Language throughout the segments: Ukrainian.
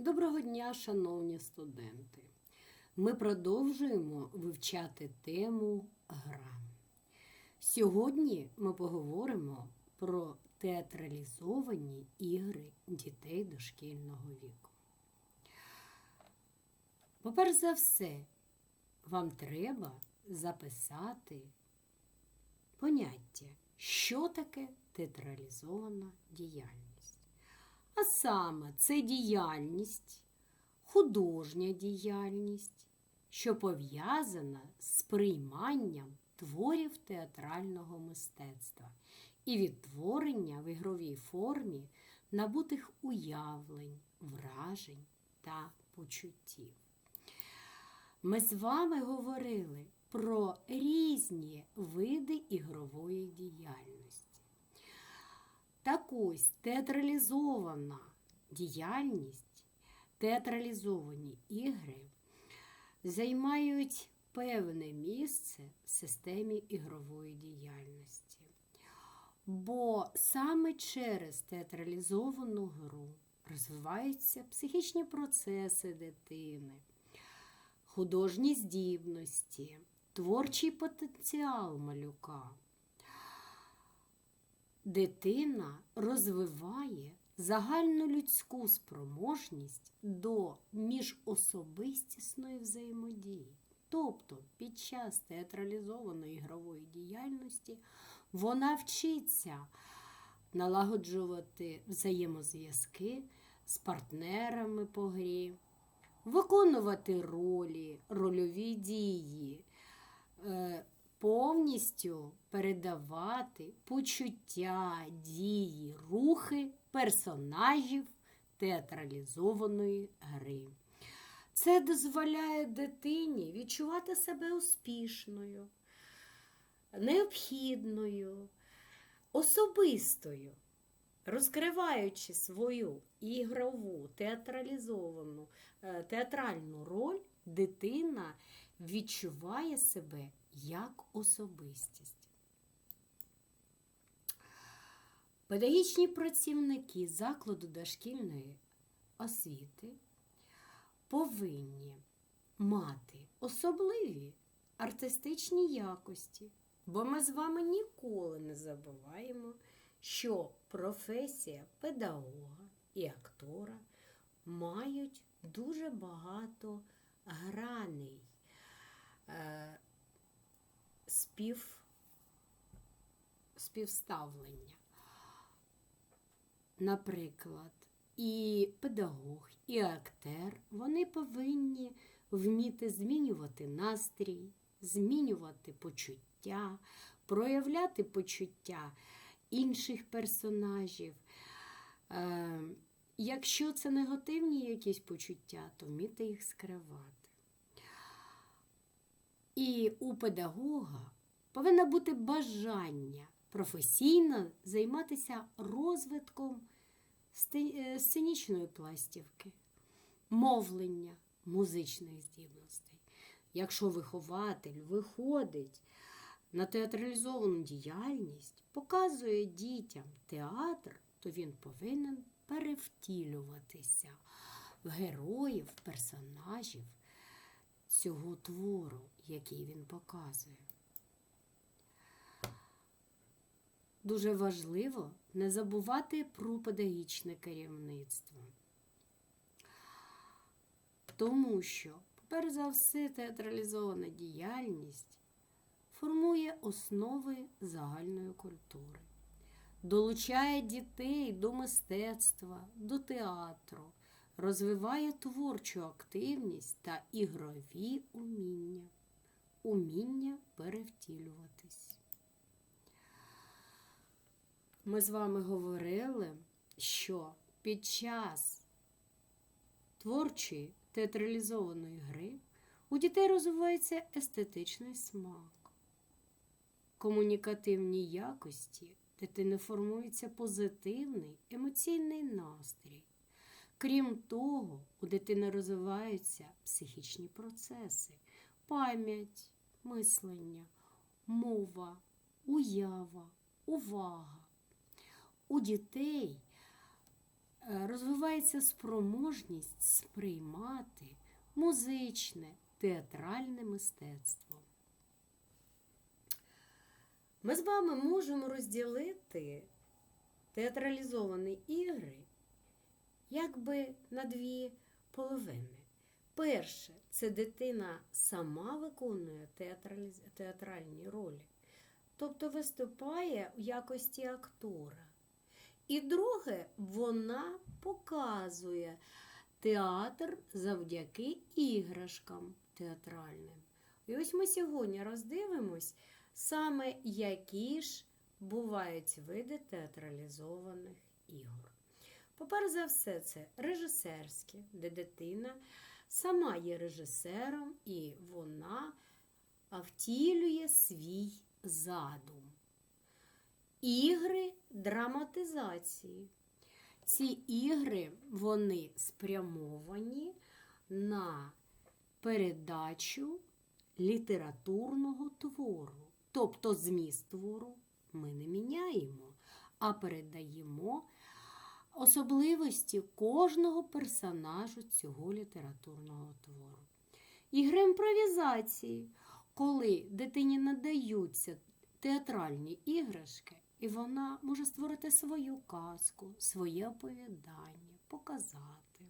Доброго дня, шановні студенти! Ми продовжуємо вивчати тему гра. Сьогодні ми поговоримо про театралізовані ігри дітей дошкільного віку. Поперш за все, вам треба записати поняття, що таке театралізована діяльність. А саме це діяльність, художня діяльність, що пов'язана з прийманням творів театрального мистецтва і відтворення в ігровій формі набутих уявлень, вражень та почуттів. Ми з вами говорили про різні види ігрової діяльності. Так ось театралізована діяльність, театралізовані ігри займають певне місце в системі ігрової діяльності. Бо саме через театралізовану гру розвиваються психічні процеси дитини, художні здібності, творчий потенціал малюка дитина розвиває загальнолюдську спроможність до міжособистісної взаємодії. Тобто під час театралізованої ігрової діяльності вона вчиться налагоджувати взаємозв'язки з партнерами по грі, виконувати ролі, рольові дії. Повністю передавати почуття, дії, рухи персонажів театралізованої гри. Це дозволяє дитині відчувати себе успішною, необхідною, особистою, розкриваючи свою ігрову театралізовану е, театральну роль, дитина відчуває себе як особистість. Педагогічні працівники закладу дошкільної освіти повинні мати особливі артистичні якості, бо ми з вами ніколи не забуваємо, що професія педагога і актора мають дуже багато граней е, спів, співставлення. Наприклад, і педагог, і актер вони повинні вміти змінювати настрій, змінювати почуття, проявляти почуття інших персонажів. Е, Якщо це негативні якісь почуття, то вміти їх скривати. І у педагога повинно бути бажання професійно займатися розвитком е, сценічної пластівки, мовлення, музичних здібностей. Якщо вихователь виходить на театралізовану діяльність, показує дітям театр, то він повинен перевтілюватися в героїв, персонажів цього твору, який він показує. Дуже важливо не забувати про педагогічне керівництво. Тому що, перш за все, театралізована діяльність формує основи загальної культури, долучає дітей до мистецтва, до театру, розвиває творчу активність та ігрові уміння, уміння перевтілюватись. Ми з вами говорили, що під час творчої театралізованої гри у дітей розвивається естетичний смак, комунікативні якості, дитини формується позитивний емоційний настрій. Крім того, у дитини розвиваються психічні процеси, пам'ять, мислення, мова, уява, увага. У дітей е, розвивається спроможність сприймати музичне, театральне мистецтво. Ми з вами можемо розділити театралізовані ігри якби на дві половини. Перше, це дитина сама виконує театральні ролі, тобто виступає в якості актора. І друге, вона показує театр завдяки іграшкам театральним. І ось ми сьогодні роздивимось саме які ж бувають види театралізованих ігор. Поперед за все, це режисерське, де дитина сама є режисером і вона втілює свій задум. Ігри драматизації. Ці ігри вони спрямовані на передачу літературного твору. Тобто зміст твору ми не міняємо, а передаємо особливості кожного персонажу цього літературного твору. Ігри імпровізації, коли дитині надаються театральні іграшки, і вона може створити свою казку, своє оповідання, показати.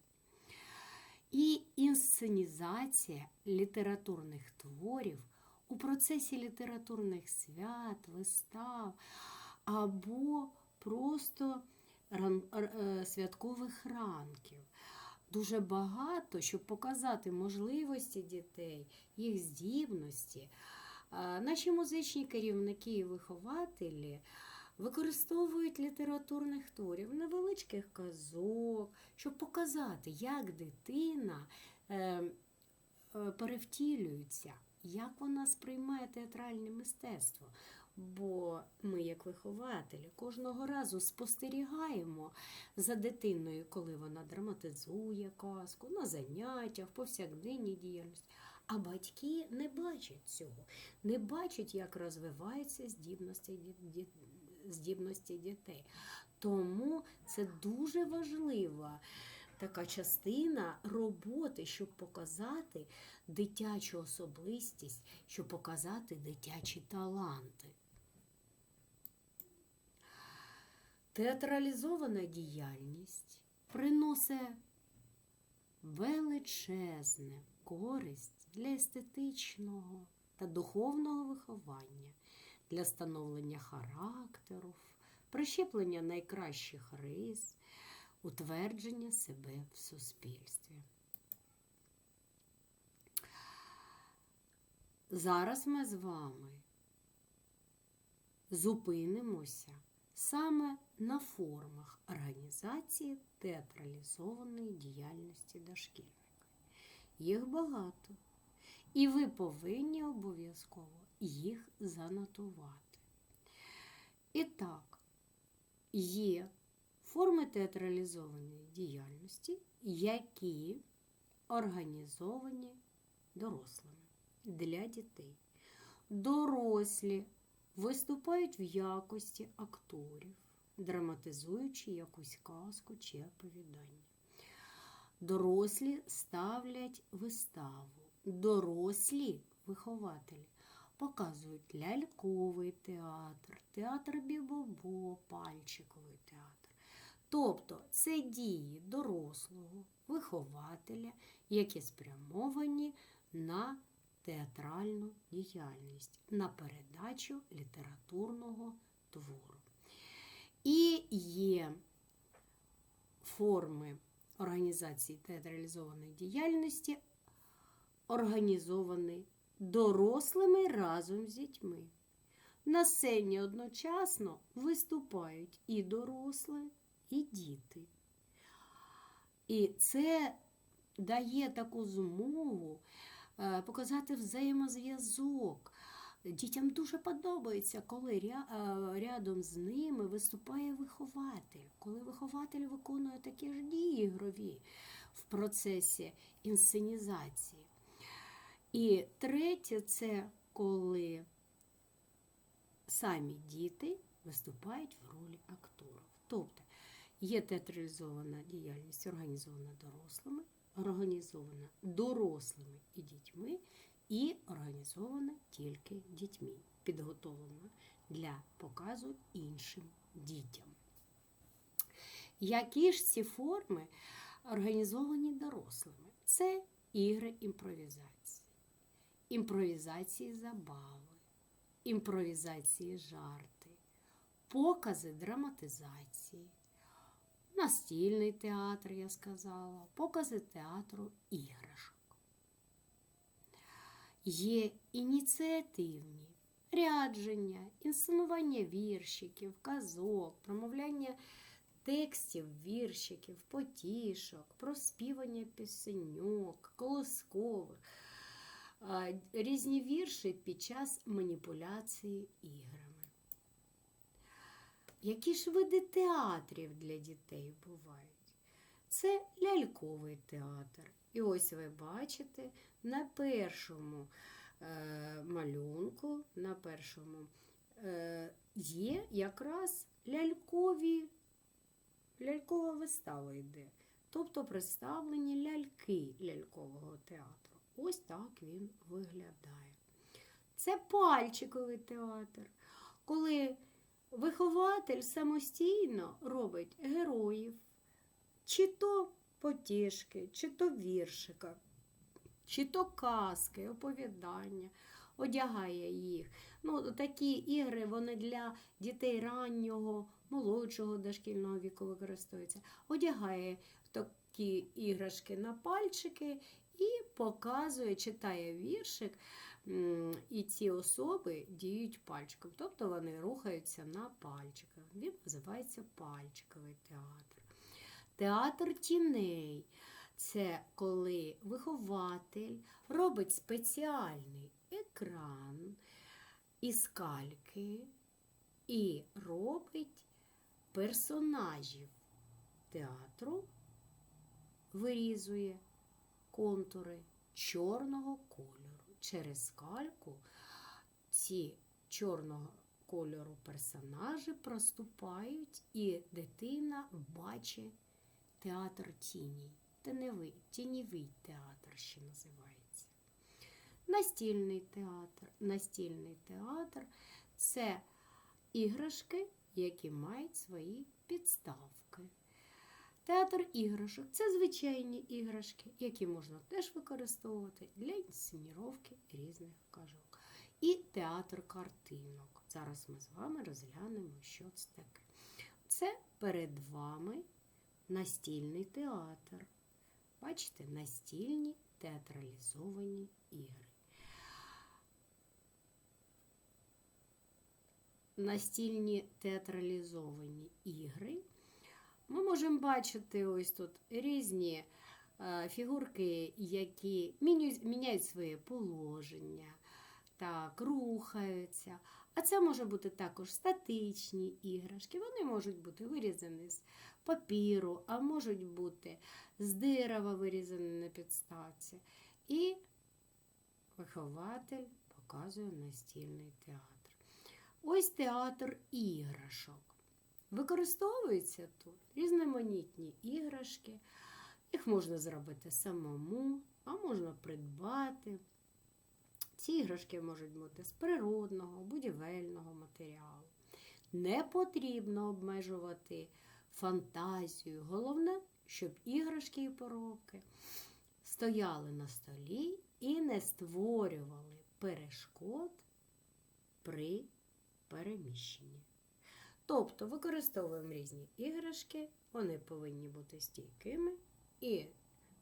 І інсценізація літературних творів у процесі літературних свят, вистав або просто святкових ранків. Дуже багато, щоб показати можливості дітей, їх здібності. Наші музичні керівники і вихователі використовують літературних творів, невеличких казок, щоб показати, як дитина е, е, перевтілюється, як вона сприймає театральне мистецтво. Бо ми, як вихователі, кожного разу спостерігаємо за дитиною, коли вона драматизує казку на заняттях, в повсякденній діяльності. А батьки не бачать цього, не бачать, як розвиваються здібності, здібності дітей. Тому це дуже важлива така частина роботи, щоб показати дитячу особистість, щоб показати дитячі таланти. Театралізована діяльність приносить величезне користь для естетичного та духовного виховання, для становлення характеру, прищеплення найкращих рис, утвердження себе в суспільстві. Зараз ми з вами зупинимося саме на формах організації театралізованої діяльності дошкільника. Їх багато. І ви повинні обов'язково їх занотувати. І так, є форми театралізованої діяльності, які організовані дорослими для дітей. Дорослі виступають в якості акторів, драматизуючи якусь казку чи оповідання. Дорослі ставлять виставу, дорослі вихователі показують ляльковий театр, театр бібобо, пальчиковий театр. Тобто це дії дорослого вихователя, які спрямовані на театральну діяльність, на передачу літературного твору. І є форми організації театралізованої діяльності, організовані дорослими разом з дітьми. На сцені одночасно виступають і дорослі, і діти. І це дає таку змогу показати взаємозв'язок. Дітям дуже подобається, коли е, рядом з ними виступає вихователь, коли вихователь виконує такі ж дії ігрові в процесі інсценізації. І третє це коли самі діти виступають в ролі акторів. Тобто, Є театралізована діяльність, організована дорослими, організована дорослими і дітьми, і організована тільки дітьми, підготовлена для показу іншим дітям. Які ж ці форми організовані дорослими? Це ігри імпровізації, імпровізації забави, імпровізації жарти, покази драматизації, настільний театр, я сказала, покази театру іграшок. Є ініціативні рядження, інсценування віршиків, казок, промовляння текстів, віршиків, потішок, проспівання пісеньок, колоскових, різні вірші під час маніпуляції іграми. Які ж види театрів для дітей бувають? Це ляльковий театр. І ось ви бачите на першому е, малюнку, на першому е, є якраз лялькові, лялькова вистава йде. Тобто представлені ляльки лялькового театру. Ось так він виглядає. Це пальчиковий театр, коли вихователь самостійно робить героїв, чи то потішки, чи то віршика, чи то казки, оповідання, одягає їх. Ну, Такі ігри вони для дітей раннього, молодшого дошкільного віку використовуються. Одягає такі іграшки на пальчики і показує, читає віршик, і ці особи діють пальчиком. Тобто вони рухаються на пальчиках. Він називається пальчиковий театр. Театр тіней це коли вихователь робить спеціальний екран із кальки і робить персонажів театру, вирізує контури чорного кольору. Через кальку ці чорного кольору персонажі проступають, і дитина бачить театр тіні. Теневий, тіньовий театр ще називається. Настільний театр. Настільний театр це іграшки, які мають свої підставки. Театр іграшок це звичайні іграшки, які можна теж використовувати для інсценіровки різних кажок. І театр картинок. Зараз ми з вами розглянемо, що це таке. Це перед вами настільний театр. Бачите, настільні театралізовані ігри. Настільні театралізовані ігри. Ми можемо бачити ось тут різні е, фігурки, які міняють, своє положення, так, рухаються. А це може бути також статичні іграшки. Вони можуть бути вирізані з папіру, а можуть бути з дерева вирізані на підставці. І вихователь показує настільний театр. Ось театр іграшок. Використовуються тут різноманітні іграшки. Їх можна зробити самому, а можна придбати. Ці іграшки можуть бути з природного, будівельного матеріалу. Не потрібно обмежувати фантазію. Головне, щоб іграшки і поробки стояли на столі і не створювали перешкод при переміщенні. Тобто використовуємо різні іграшки, вони повинні бути стійкими і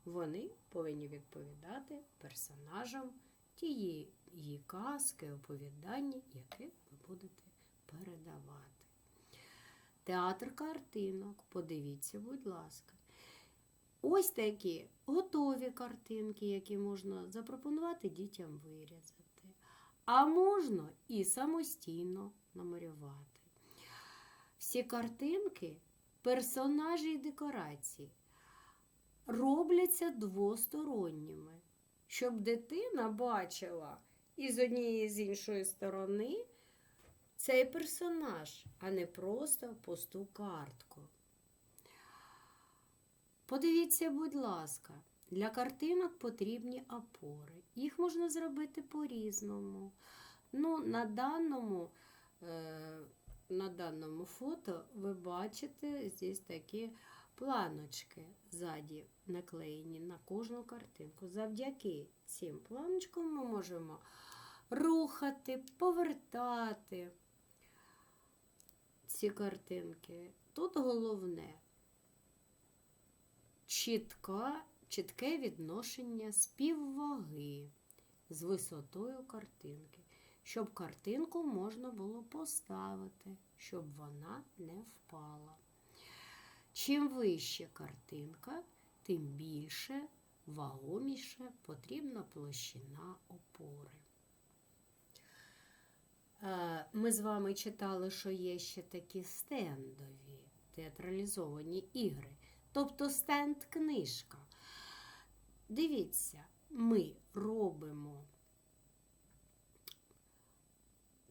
вони повинні відповідати персонажам тієї казки, оповідання, яке ви будете передавати. Театр картинок, подивіться, будь ласка. Ось такі готові картинки, які можна запропонувати дітям вирізати. А можна і самостійно намалювати. Всі картинки, персонажі і декорації робляться двосторонніми, щоб дитина бачила і з однієї і з іншої сторони цей персонаж, а не просто пусту картку. Подивіться, будь ласка, для картинок потрібні опори. Їх можна зробити по-різному. Ну, на даному, е, на даному фото ви бачите здесь такі планочки ззаді наклеєні на кожну картинку. Завдяки цим планочкам ми можемо рухати, повертати ці картинки. Тут головне чітка, чітке відношення співваги з висотою картинки, щоб картинку можна було поставити, щоб вона не впала. Чим вище картинка, тим більше, вагоміше потрібна площина опори. Е, Ми з вами читали, що є ще такі стендові театралізовані ігри, тобто стенд-книжка. Дивіться, ми робимо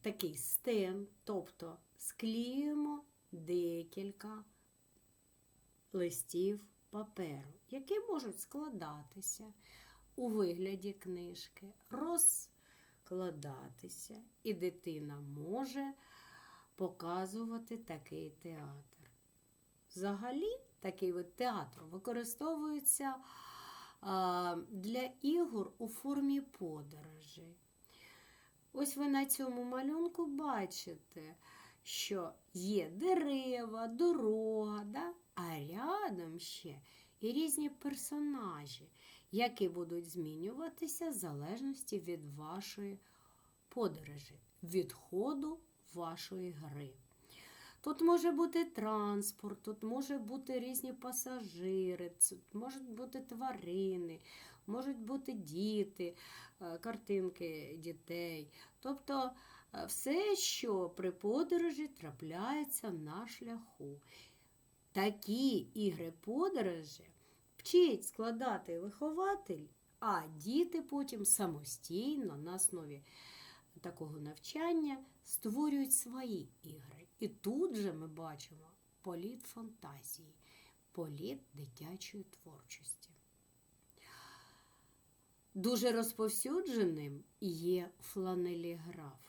такий стенд, тобто склеюємо декілька листів паперу, які можуть складатися у вигляді книжки, розкладатися, і дитина може показувати такий театр. Взагалі, такий вид театру використовується для ігор у формі подорожі. Ось ви на цьому малюнку бачите, що є дерева, дорога, да? а рядом ще і різні персонажі, які будуть змінюватися в залежності від вашої подорожі, від ходу вашої гри. Тут може бути транспорт, тут може бути різні пасажири, тут можуть бути тварини, можуть бути діти, е, картинки дітей. Тобто е, все, що при подорожі трапляється на шляху. Такі ігри подорожі вчить складати вихователь, а діти потім самостійно на основі такого навчання створюють свої ігри. І тут же ми бачимо політ фантазії, політ дитячої творчості. Дуже розповсюдженим є фланеліграф.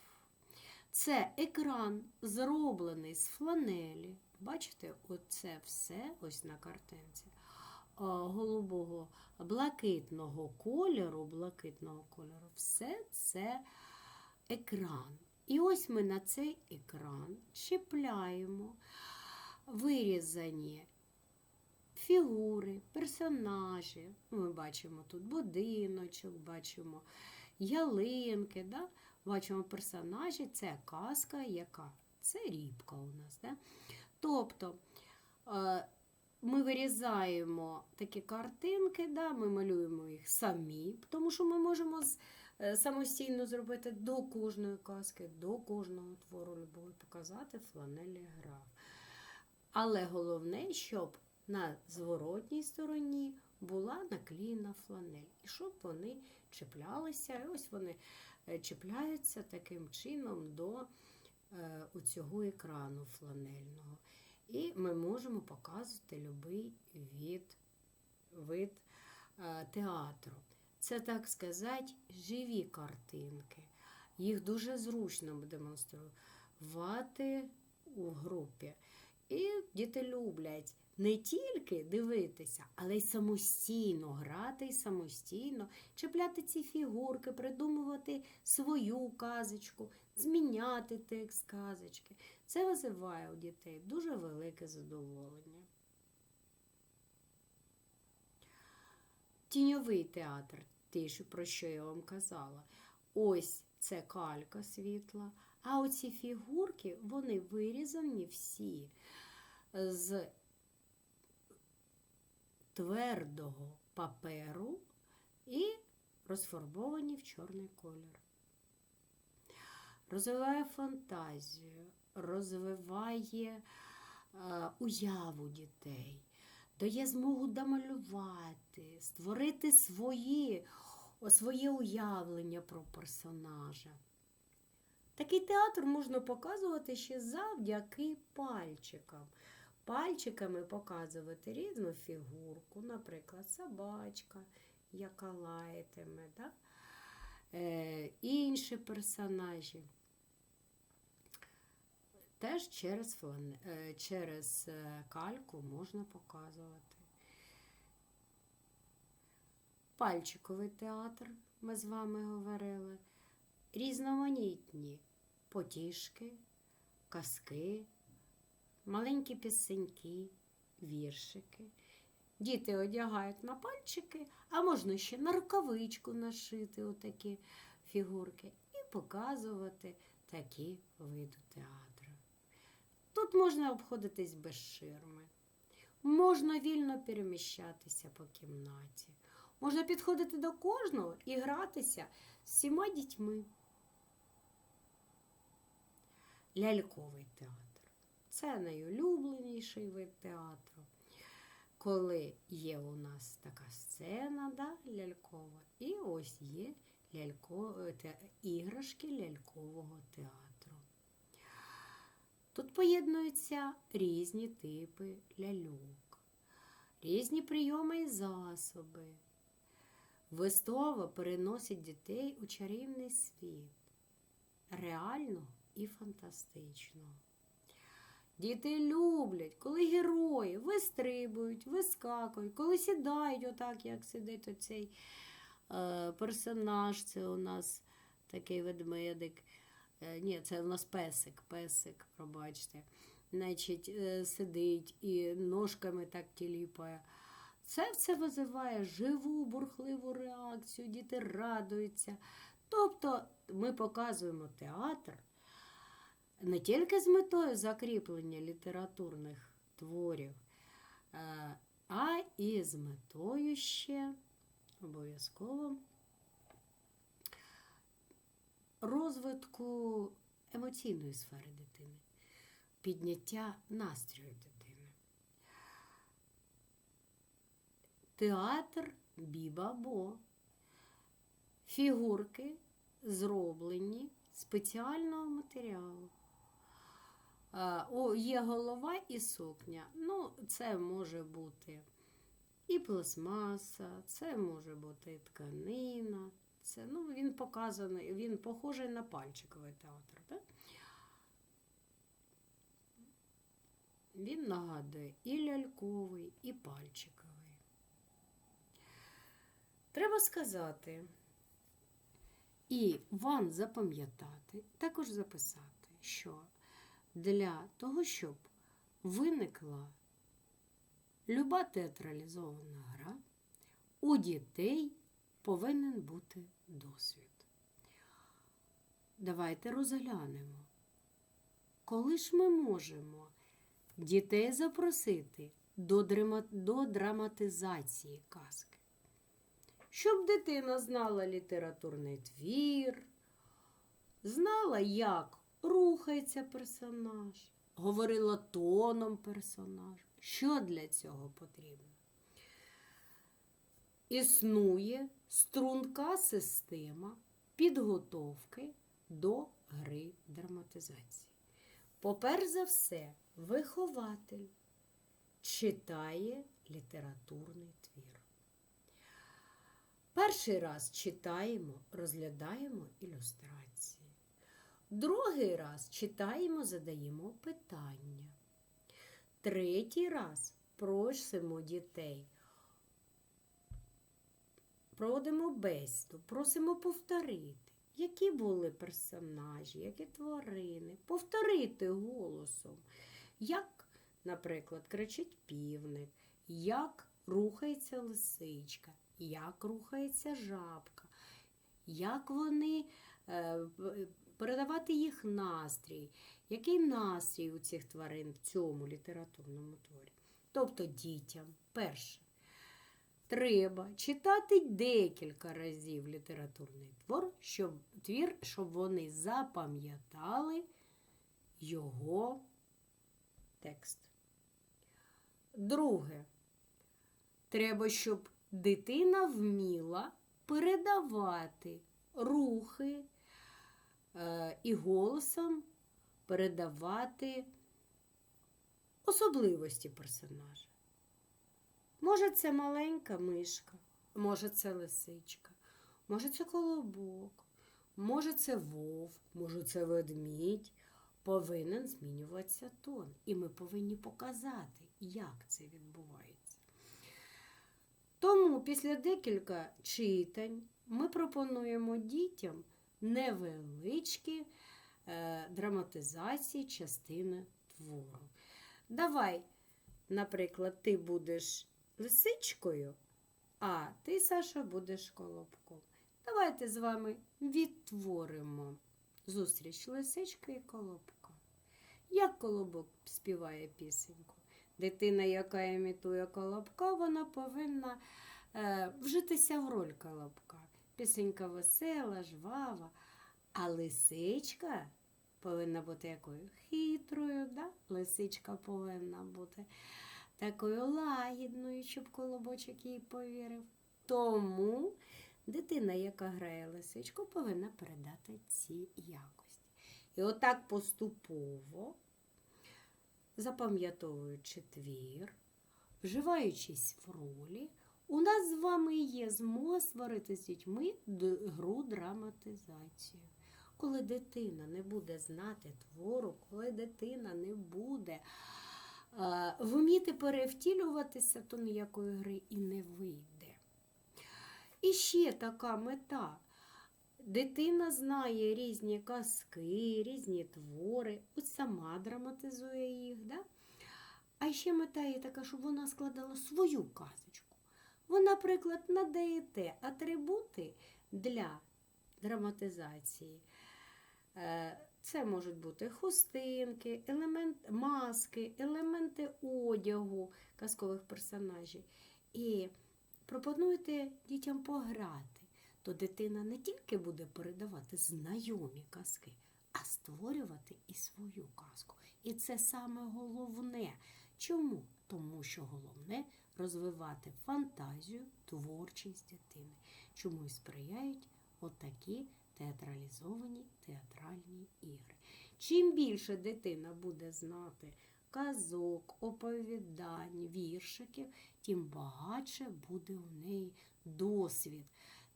Це екран, зроблений з фланелі. Бачите, оце все ось на картинці голубого блакитного кольору, блакитного кольору, все це екран. І ось ми на цей екран чіпляємо вирізані фігури, персонажі. Ми бачимо тут будиночок, бачимо ялинки, да? бачимо персонажі, це казка, яка? Це рібка у нас. Да? Тобто ми вирізаємо такі картинки, да, ми малюємо їх самі, тому що ми можемо е, самостійно зробити до кожної казки, до кожного твору любові показати фланелі граф. Але головне, щоб на зворотній стороні була наклеєна фланель. І щоб вони чіплялися, і ось вони е, чіпляються таким чином до е, цього екрану фланельного. І ми можемо показувати будь-який від, вид е, театру. Це, так сказати, живі картинки. Їх дуже зручно демонструвати у групі. І діти люблять не тільки дивитися, але й самостійно грати і самостійно чіпляти ці фігурки, придумувати свою казочку, зміняти текст казочки. Це визиває у дітей дуже велике задоволення. Тіньовий театр, те, про що я вам казала. Ось це калька світла. А оці фігурки, вони вирізані всі з твердого паперу і розфарбовані в чорний колір. Розвиває фантазію, розвиває е, уяву дітей, дає змогу домалювати, створити свої, своє уявлення про персонажа. Такий театр можна показувати ще завдяки пальчикам. пальчиками показувати різну фігурку, наприклад, собачка, яка лаятиме, да? е, інші персонажі. Теж через, флан... е, через е, кальку можна показувати. Пальчиковий театр, ми з вами говорили, різноманітні потішки, казки, маленькі пісеньки, віршики. Діти одягають на пальчики, а можна ще на рукавичку нашити отакі фігурки і показувати такі види театру. Тут можна обходитись без ширми, можна вільно переміщатися по кімнаті, можна підходити до кожного і гратися з всіма дітьми. Ляльковий театр. Це найулюбленіший вид театру. Коли є у нас така сцена, да, лялькова, і ось є лялько, те, іграшки лялькового театру. Тут поєднуються різні типи ляльок, різні прийоми і засоби. Вистава переносить дітей у чарівний світ, реально і фантастично. Діти люблять, коли герої вистрибують, вискакують, коли сідають, отак, як сидить оцей е, персонаж, це у нас такий ведмедик. Е, ні, це у нас песик, песик, пробачте. Значить, е, сидить і ножками так тіліпає. Це все визиває живу, бурхливу реакцію, діти радуються. Тобто ми показуємо театр не тільки з метою закріплення літературних творів, е, а і з метою ще обов'язково розвитку емоційної сфери дитини, підняття настрою дитини. Театр Бібабо. Фігурки зроблені спеціального матеріалу. О, є голова і сукня. Ну, це може бути і пластмаса, це може бути і тканина. Це, ну, він показаний, він похожий на пальчиковий театр. Так? Він нагадує і ляльковий, і пальчиковий. Треба сказати і вам запам'ятати, також записати, що для того, щоб виникла люба театралізована гра, у дітей повинен бути досвід. Давайте розглянемо, коли ж ми можемо дітей запросити до, драма... до драматизації казки, щоб дитина знала літературний твір, знала, як рухається персонаж, говорила тоном персонаж. Що для цього потрібно? Існує струнка система підготовки до гри драматизації. Поперш за все, вихователь читає літературний твір. Перший раз читаємо, розглядаємо ілюстрації. Другий раз читаємо, задаємо питання. Третій раз просимо дітей. Проводимо бесіду, просимо повторити, які були персонажі, які тварини, повторити голосом, як, наприклад, кричить півник, як рухається лисичка, як рухається жабка, як вони е, передавати їх настрій, який настрій у цих тварин в цьому літературному творі. Тобто дітям, перше, треба читати декілька разів літературний твор, щоб, твір, щоб вони запам'ятали його текст. Друге, треба, щоб дитина вміла передавати рухи і голосом передавати особливості персонажа. Може, це маленька мишка, може, це лисичка, може, це колобок, може, це вовк, може, це ведмідь. Повинен змінюватися тон. І ми повинні показати, як це відбувається. Тому після декілька читань ми пропонуємо дітям невеличкі е, драматизації частини твору. Давай, наприклад, ти будеш лисичкою, а ти, Саша, будеш колобком. Давайте з вами відтворимо зустріч лисички і колобка. Як колобок співає пісеньку? Дитина, яка імітує колобка, вона повинна е, вжитися в роль колобка. Пісенька весела, жвава, а лисичка повинна бути якою хитрою, да? лисичка повинна бути такою лагідною, щоб колобочок їй повірив. Тому дитина, яка грає лисичку, повинна передати ці якості. І отак поступово, запам'ятовуючи твір, вживаючись в ролі, у нас з вами є змога створити з дітьми гру драматизацію. Коли дитина не буде знати твору, коли дитина не буде е, вміти перевтілюватися, то ніякої гри і не вийде. І ще така мета. Дитина знає різні казки, різні твори, ось сама драматизує їх. Да? А ще мета є така, щоб вона складала свою казочку. Ви, наприклад, надаєте атрибути для драматизації. Е, Це можуть бути хустинки, елемент, маски, елементи одягу казкових персонажів. І пропонуєте дітям пограти, то дитина не тільки буде передавати знайомі казки, а створювати і свою казку. І це саме головне. Чому? Тому що головне розвивати фантазію, творчість дитини. Чому і сприяють отакі театралізовані театральні ігри. Чим більше дитина буде знати казок, оповідань, віршиків, тим багатше буде у неї досвід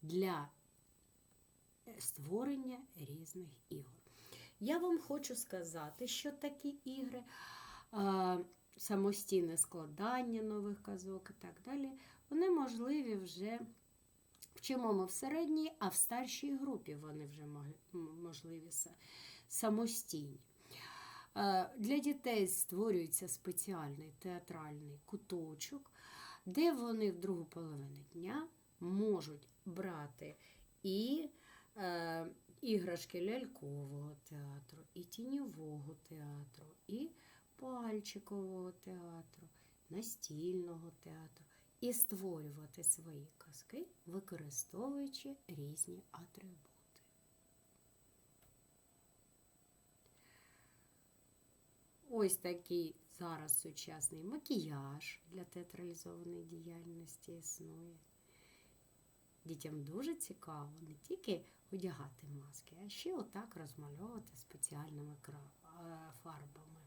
для створення різних ігор. Я вам хочу сказати, що такі ігри, самостійне складання нових казок і так далі, вони можливі вже вчимо ми в середній, а в старшій групі вони вже можливі самостійні. Е, Для дітей створюється спеціальний театральний куточок, де вони в другу половину дня можуть брати і е, іграшки лялькового театру, і тіньового театру, і пальчикового театру, настільного театру, і створювати свої казки, використовуючи різні атрибути. Ось такий зараз сучасний макіяж для театралізованої діяльності існує. Дітям дуже цікаво не тільки одягати маски, а ще отак розмальовувати спеціальними е, фарбами.